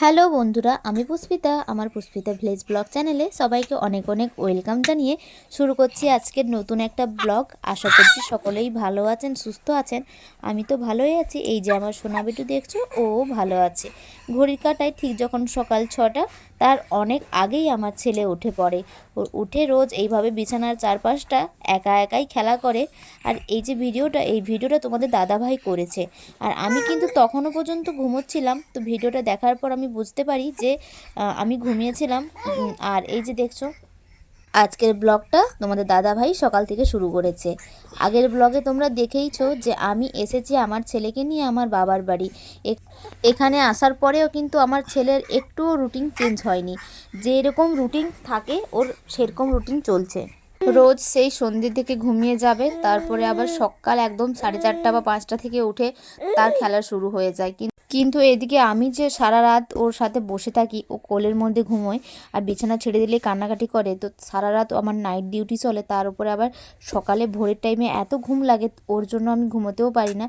Hello বন্ধুরা, আমি পুষ্পিতা। আমার পুষ্পিতা ভিলেজ ব্লগ চ্যানেলে সবাইকে অনেক অনেক ওয়েলকাম জানিয়ে শুরু করছি আজকের নতুন একটা ব্লগ। আশা করছি সকলেই ভালো আছেন, সুস্থ আছেন। আমি তো ভালোই আছি। এই যে আমার সোনা বিটু দেখছ, ও ভালো আছে। ঘড়ির কাটায় ঠিক যখন সকাল ছটা তার অনেক আগেই আমার ছেলে উঠে পড়ে। ও উঠে রোজ এইভাবে বিছানার চারপাশটা একা একাই খেলা করে। আর এই যে ভিডিওটা, এই ভিডিওটা তোমাদের দাদাভাই করেছে। আর আমি কিন্তু তখনও পর্যন্ত ঘুমোচ্ছিলাম। তো ভিডিওটা দেখার পর আমি বুঝতে পারি যে আমি ঘুমিয়েছিলাম। আর এই যে দেখছ আজকের ব্লগটা তোমাদের দাদা ভাই সকাল থেকে শুরু করেছে। আগের ব্লগে তোমরা দেখেইছো যে আমি এসেছি আমার ছেলেকে নিয়ে আমার বাবার বাড়ি। এখানে আসার পরেও কিন্তু আমার ছেলের একটুও রুটিন চেঞ্জ হয়নি। যে এরকম রুটিন থাকে, ওর সেরকম রুটিন চলছে। রোজ সেই সন্ধ্যে থেকে ঘুমিয়ে যাবে, তারপরে আবার সকাল একদম সাড়ে চারটা বা পাঁচটা থেকে উঠে তার খেলা শুরু হয়ে যায়। কিন- কিন্তু এদিকে আমি যে সারা রাত ওর সাথে বসে থাকি, ও কোলের মধ্যে ঘুমোয় আর বিছানা ছেড়ে দিলে কান্নাকাটি করে, তো সারা রাত আমার নাইট ডিউটি চলে। তার উপরে আবার সকালে ভোরের টাইমে এত ঘুম লাগে, ওর জন্য আমি ঘুমোতেও পারি না।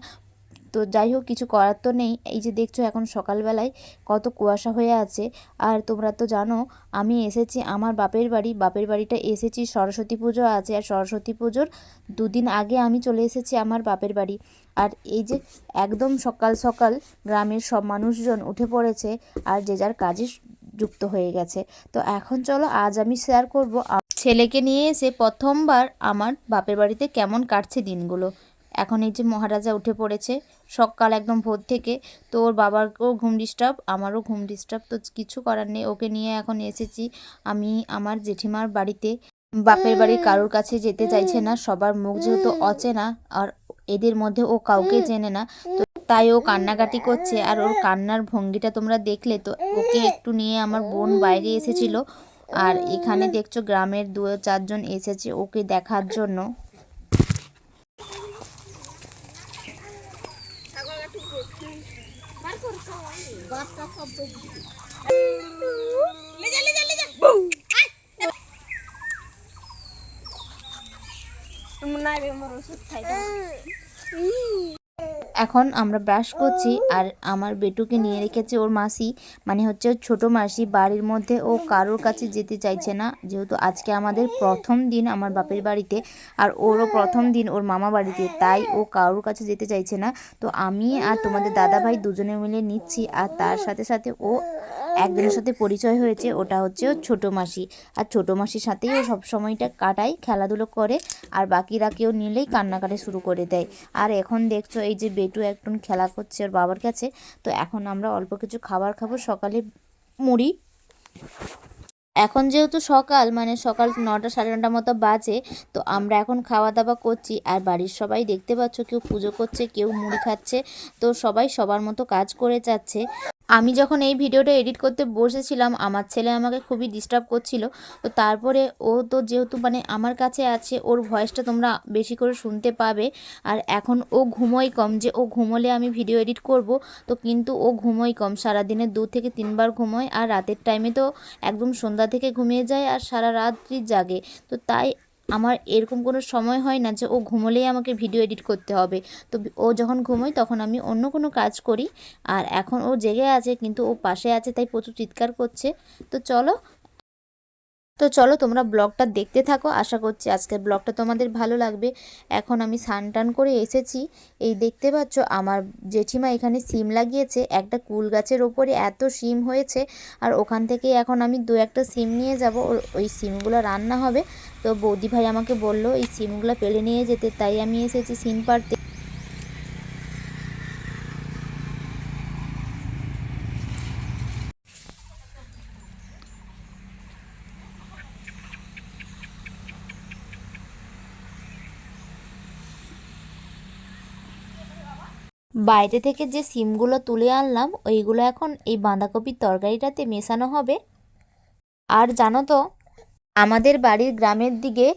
তো যাই হোক কিছু করার তো নেই। এই যে দেখছ এখন সকালবেলায় কত কুয়াশা হয়ে আছে। আর তোমরা তো জানো, আমি এসেছি, আমার বাপের বাড়ি, বাপের বাড়িটা এসেছি, সরস্বতী পুজো আছে। আর সরস্বতী পুজোর দুদিন আগে আমি চলে এসেছি আমার বাপের বাড়ি। আর এই যে একদম সকাল সকাল গ্রামের সব মানুষজন উঠে পড়েছে আর যে যার কাজে যুক্ত হয়ে গেছে। তো এখন চলো, আজ আমি শেয়ার করব ছেলেকে নিয়ে এসে প্রথমবার আমার বাপের বাড়িতে কেমন কাটছে দিনগুলো। এখন এই যে মহারাজা উঠে পড়েছে সকাল একদম ভোর থেকে। তো ওর বাবারকেও ঘুম ডিস্টার্ব আমারও ঘুম ডিস্টার্ব তো কিছু করার নেই। ওকে নিয়ে এখন এসেছি আমি আমার জেঠিমার বাড়িতে। বাপের বাড়ির কারোর কাছে যেতে চাইছে না, সবার মুখ যেহেতু অচেনা আর এদের মধ্যে ও কাউকে চেনে না, তো তাই ও কান্নাকাটি করছে। আর ওর কান্নার ভঙ্গিটা তোমরা দেখলে, তো ওকে একটু নিয়ে আমার বোন বাইরে এসেছিল। আর এখানে দেখছ গ্রামের দু চারজন এসেছে ওকে দেখার জন্য। না রে মোর ওষুধ খাই এখন আমরা ব্রাশ করছি আর আমার বেটুকে নিয়ে রেখেছে ওর মাসি মানে হচ্ছে ছোট মাসি। বাড়ির মধ্যে ও কারোর কাছে যেতে চাইছে না, যেহেতু আজকে আমাদের প্রথম দিন আমার বাপের বাড়িতে আর ওরও প্রথম দিন ওর মামা বাড়িতে, তাই ও কারোর কাছে যেতে চাইছে না। তো আমি আর তোমাদের দাদা ভাই দুজনে মিলে নিচ্ছি আর তার সাথে সাথে ও একজনের সাথে পরিচয় হয়েছে, ওটা হচ্ছে ওর ছোটো মাসি। আর ছোটো মাসির সাথেই ও সব সময়টা কাটায়, খেলাধুলো করে আর বাকিরা কেউ নিলেই কান্নাকাটি শুরু করে দেয়। আর এখন দেখছ এই যে বেটু একটু খেলা করছে ওর বাবার কাছে, তো এখন আমরা অল্প কিছু খাবার খাব, সকালে মুড়ি। এখন যেহেতু সকাল মানে সকাল নটা সাড়ে নটার মতো বাজে, তো আমরা এখন খাওয়া দাওয়া করছি। আর বাড়ির সবাই দেখতে পাচ্ছ, কেউ পুজো করছে, কেউ মুড়ি খাচ্ছে, তো সবাই সবার মতো কাজ করে যাচ্ছে। আমি যখন এই ভিডিওটা এডিট করতে বসেছিলাম, আমার ছেলে আমাকে খুবই ডিস্টার্ব করছিল। তো তারপরে ও তো যেহেতু মানে আমার কাছে আছে, ওর ভয়েসটা তোমরা বেশি করে শুনতে পাবে। আর এখন ও ঘুমোই কম, যে ও ঘুমোলে আমি ভিডিও এডিট করব, তো কিন্তু ও ঘুমোই কম। সারাদিনে দু থেকে তিনবার ঘুমোয়, আর রাতের টাইমে তো একদম সন্ধ্যা থেকে ঘুমিয়ে যায়, আর সারা রাত্রি জাগে। তো তাই আমার এরকম কোনো সময় হয় না যে ও ঘুমোলেই আমাকে ভিডিও এডিট করতে হবে। তো ও যখন ঘুমোয় তখন আমি অন্য কোনো কাজ করি। আর এখন ও জেগে আছে, কিন্তু ও পাশে আছে, তাই প্রচুর চিৎকার করছে। তো চলো তো চলো তোমরা ব্লগটা দেখতে থাকো। আশা করছি আজকের ব্লগটা তোমাদের ভালো লাগবে। এখন আমি স্নান টান করে এসেছি। এই দেখতে পাচ্ছ আমার জেঠিমা এখানে সিম লাগিয়েছে। একটা কুল গাছের ওপরে এত সিম হয়েছে আর ওখান থেকে এখন আমি দু একটা সিম নিয়ে যাব। ওই সিমগুলো রান্না হবে। তো বৌদি ভাই আমাকে বলল, এই সিমগুলো পেলে নিয়ে যেতে। তাই আমি এসেছি সিম পাড়তে। বাইরে থেকে যে সিমগুলো তুলে আনলাম, ওইগুলো এখন এই বাঁধাকপির তরকারিটাতে মেশানো হবে। আর জানো তো, আমাদের বাড়ির গ্রামের দিকে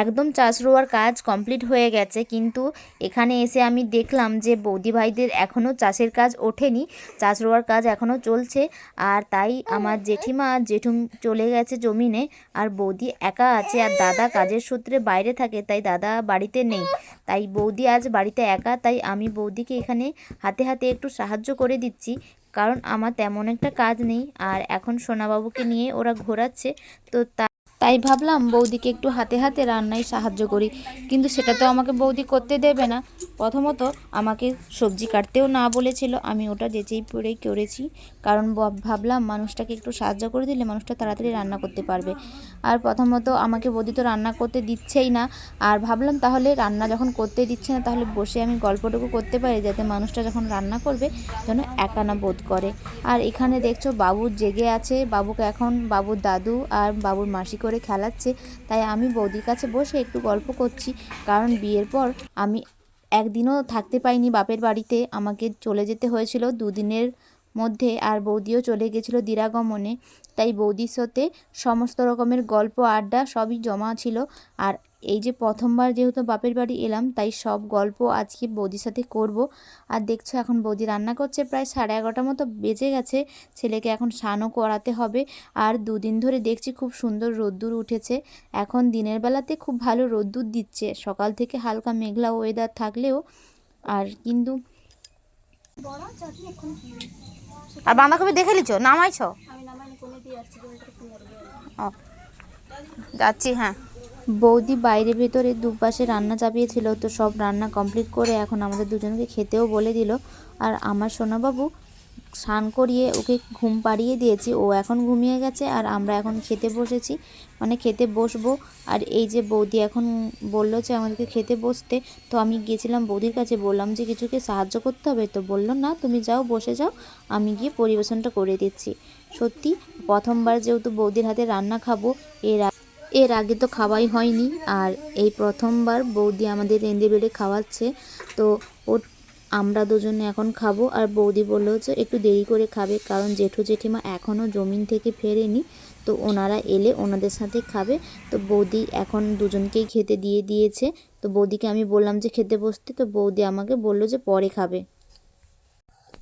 একদম চাষ রোয়ার কাজ কমপ্লিট হয়ে গেছে। কিন্তু এখানে এসে আমি দেখলাম যে বৌদি ভাইদের এখনও চাষের কাজ ওঠেনি চাষ রোয়ার কাজ এখনও চলছে। আর তাই আমার জেঠিমা আর জেঠুম চলে গেছে জমিনে। আর বৌদি একা আছে আর দাদা কাজের সূত্রে বাইরে থাকে, তাই দাদা বাড়িতে নেই। তাই বৌদি আজ বাড়িতে একা, তাই আমি বৌদিকে এখানে হাতে হাতে একটু সাহায্য করে দিচ্ছি। কারণ আমার তেমন একটা কাজ নেই। আর এখন সোনাবাবুকে নিয়ে ওরা ঘোরাচ্ছে। তো তা তাই ভাবলাম বৌদিকে একটু হাতে হাতে রান্নায় সাহায্য করি। কিন্তু সেটা তো আমাকে বৌদি করতে দেবে না। প্রথমত আমাকে সবজি কাটতেও না বলেছিল। আমি ওটা যেচেই পড়েই করেছি। কারণ ভাবলাম মানুষটাকে একটু সাহায্য করে দিলে মানুষটা তাড়াতাড়ি রান্না করতে পারবে। আর প্রথমত আমাকে বৌদি তো রান্না করতে দিচ্ছেই না। আর ভাবলাম তাহলে রান্না যখন করতে দিচ্ছে না, তাহলে বসে আমি গল্পটুকু করতে পারি যাতে মানুষটা যখন রান্না করবে যেন একা না বোধ করে। আর এখানে দেখছ বাবু জেগে আছে। বাবুকে এখন বাবুর দাদু আর বাবুর মাসি করে খেলাচ্ছে, তাই আমি বৌদির কাছে বসে একটু গল্প করছি। কারণ বিয়ের পর আমি একদিনও থাকতে পাইনি বাপের বাড়িতে। আমাকে চলে যেতে হয়েছিল দুদিনের মধ্যে আর বৌদিও চলে গেছিল দিরাগমনে। তাই বৌদির সাথে সমস্ত রকমের গল্প, আড্ডা সবই জমা ছিল। আর এই যে প্রথমবার যেহেতু বাপের বাড়ি এলাম তাই সব গল্প আজকে বৌদির সাথে করব। আর দেখছ এখন বৌদি রান্না করছে প্রায় সাড়ে এগারোটার মতো বেজে গেছে ছেলেকে এখন স্নানও করাতে হবে। আর দুদিন ধরে দেখছি খুব সুন্দর রোদ্দুর উঠেছে। এখন দিনের বেলাতে খুব ভালো রোদ্দুর দিচ্ছে। সকাল থেকে হালকা মেঘলা ওয়েদার থাকলেও আর কিন্তু আর বাঁধাকপি দেখে লিছো নামাইছ? যাচ্ছি হ্যাঁ। বৌদি বাইরে ভেতরে দুপাশে রান্না চাপিয়েছিল, তো সব রান্না কমপ্লিট করে এখন আমাদের দুজনকে খেতেও বলে দিল। আর আমার সোনাবাবু স্নান করিয়ে ওকে ঘুম পাড়িয়ে দিয়েছি, ও এখন ঘুমিয়ে গেছে আর আমরা এখন খেতে বসেছি। মানে খেতে বসবো। আর এই যে বৌদি এখন বলল যে আমাদেরকে খেতে বসতে, তো আমি গিয়েছিলাম বৌদির কাছে, বললাম যে কিছুকে সাহায্য করতে হবে। তো বলল, না, তুমি যাও, বসে যাও, আমি গিয়ে পরিবেশনটা করে দিচ্ছি। সত্যি, প্রথমবার যেহেতু বৌদির হাতে রান্না খাব, এর এর আগে তো খাওয়াই হয়নি। আর এই প্রথমবার বৌদি আমাদের রেঁধে বেড়ে খাওয়াচ্ছে। তো ওর, আমরা দুজনে এখন খাব। আর বৌদি বলল যে একটু দেরি করে খাবে, কারণ জেঠু জেঠিমা এখনও জমিন থেকে ফেরেনি। তো ওনারা এলে ওনাদের সাথে খাবে। তো বৌদি এখন দুজনকেই খেতে দিয়ে দিয়েছে। তো বৌদিকে আমি বললাম যে খেতে বসতে। তো বৌদি আমাকে বলল যে পরে খাবে।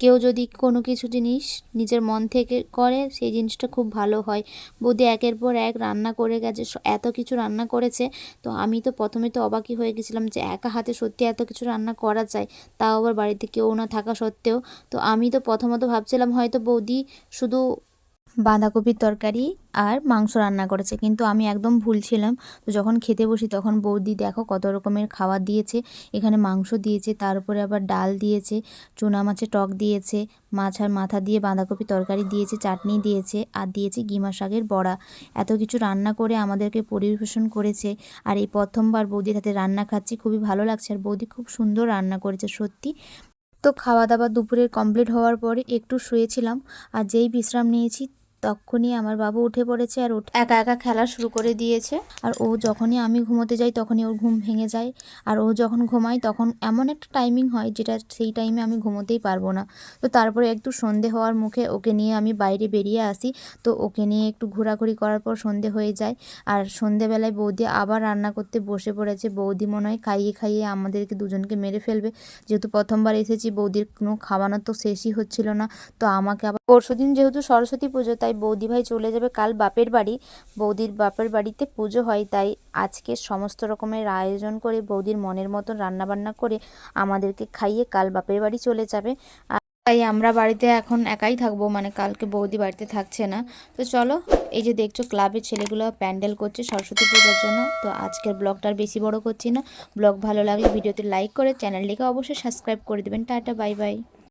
কেউ যদি কোনো কিছু জিনিস নিজের মন থেকে করে, সেই জিনিসটা খুব ভালো হয়। বৌদি একের পর এক রান্না করে গেছে এত কিছু রান্না করেছে। তো আমি তো প্রথমে তো অবাকই হয়ে গেছিলাম যে একা হাতে সত্যি এত কিছু রান্না করা যায়, তাও আবার বাড়িতে কেউ না থাকা সত্ত্বেও। তো আমি তো প্রথমত ভাবছিলাম হয়তো বৌদি শুধু বাঁধাকপির তরকারি আর মাংস রান্না করেছে। কিন্তু আমি একদম ভুল ছিলাম। তো যখন খেতে বসি তখন বৌদি দেখো কত রকমের খাবার দিয়েছে। এখানে মাংস দিয়েছে, তার উপরে আবার ডাল দিয়েছে, চুনা মাছের টক দিয়েছে মাছ আর মাথা দিয়ে বাঁধাকপি তরকারি দিয়েছে, চাটনি দিয়েছে, আর দিয়েছে গিমা শাকের বড়া। এত কিছু রান্না করে আমাদেরকে পরিবেশন করেছে। আর এই প্রথমবার বৌদির হাতে রান্না খাচ্ছি, খুবই ভালো লাগছে। আর বৌদি খুব সুন্দর রান্না করেছে, সত্যি। তো খাওয়া দাওয়া দুপুরের কমপ্লিট হওয়ার পরে একটু শুয়েছিলাম, আর যেই বিশ্রাম নিয়েছি তখনই আমার বাবু উঠে পড়েছে আর একা একা খেলা শুরু করে দিয়েছে। আর ও যখনই আমি ঘুমোতে যাই, তখনই ওর ঘুম ভেঙে যায়। আর ও যখন ঘুমায়, তখন এমন একটা টাইমিং হয় যেটা সেই টাইমে আমি ঘুমোতেই পারব না। তো তারপরে একটু সন্ধে হওয়ার মুখে ওকে নিয়ে আমি বাইরে বেরিয়ে আসি। তো ওকে নিয়ে একটু ঘোরাঘুরি করার পর সন্ধে হয়ে যায়। আর সন্ধেবেলায় বৌদি আবার রান্না করতে বসে পড়েছে। বৌদি মনে হয় খাইয়ে খাইয়ে আমাদেরকে দুজনকে মেরে ফেলবে। যেহেতু প্রথমবার এসেছি, বৌদির কোনো খাওয়ানো তো শেষই হচ্ছিল না। তো আমাকে আবার পরশুদিন যেহেতু সরস্বতী পুজো, তাই বৌদি ভাই চলে যাবে। কাল বাপের বাড়ি। বৌদির বাপের বাড়িতে পুজো হয়, তাই আজকে সমস্ত রকমের আয়োজন করে বৌদির মনের মতন রান্নাবান্না করে আমাদেরকে খাইয়ে কাল বাপের বাড়ি চলে যাবে। তাই আমরা বাড়িতে এখন একাই থাকব মানে কালকে বৌদি বাড়িতে থাকছে না। তো চলো, এই যে দেখছ ক্লাবের ছেলেগুলো প্যান্ডেল করছে সরস্বতী পুজোর জন্য। তো আজকের ব্লগটা আর বেশি বড় করছি না। ব্লগ ভালো লাগলে ভিডিওতে লাইক করে চ্যানেলটিকে অবশ্যই সাবস্ক্রাইব করে দেবেন। Tata, bye bye.